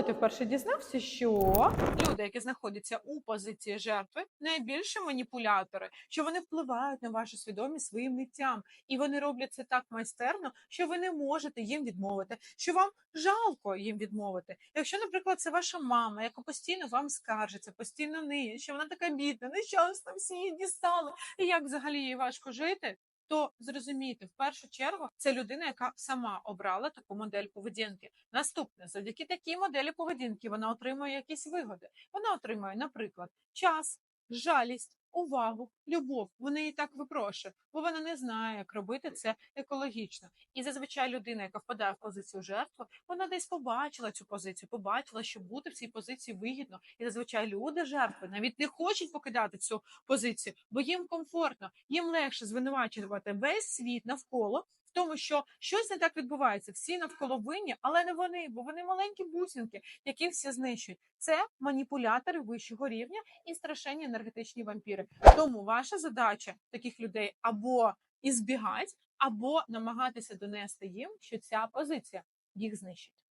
коли ти вперше дізнався, що люди, які знаходяться у позиції жертви, найбільші маніпулятори, що вони впливають на вашу свідомість своїм ниттям, і вони роблять це так майстерно, що ви не можете їм відмовити, що вам жалко їм відмовити. Якщо, наприклад, це ваша мама, яка постійно вам скаржиться, постійно ниє, що вона така бідна, нещасна, всі її дістали, і як взагалі їй важко жити. То зрозумійте, в першу чергу це людина, яка сама обрала таку модель поведінки. Наступне, завдяки такій моделі поведінки, вона отримує якісь вигоди. Вона отримує, наприклад, час, жалість, увагу, любов. Вони її так випрошують, бо вона не знає, як робити це екологічно. І зазвичай людина, яка впадає в позицію жертви, вона десь побачила цю позицію, побачила, що бути в цій позиції вигідно. І зазвичай люди жертви навіть не хочуть покидати цю позицію, бо їм комфортно, їм легше звинувачувати весь світ навколо. Тому, що щось не так відбувається, всі навколо винні, але не вони, бо вони маленькі бусинки, які всі знищують. Це маніпулятори вищого рівня і страшенні енергетичні вампіри. Тому ваша задача таких людей або ізбігати, або намагатися донести їм, що ця позиція їх знищить.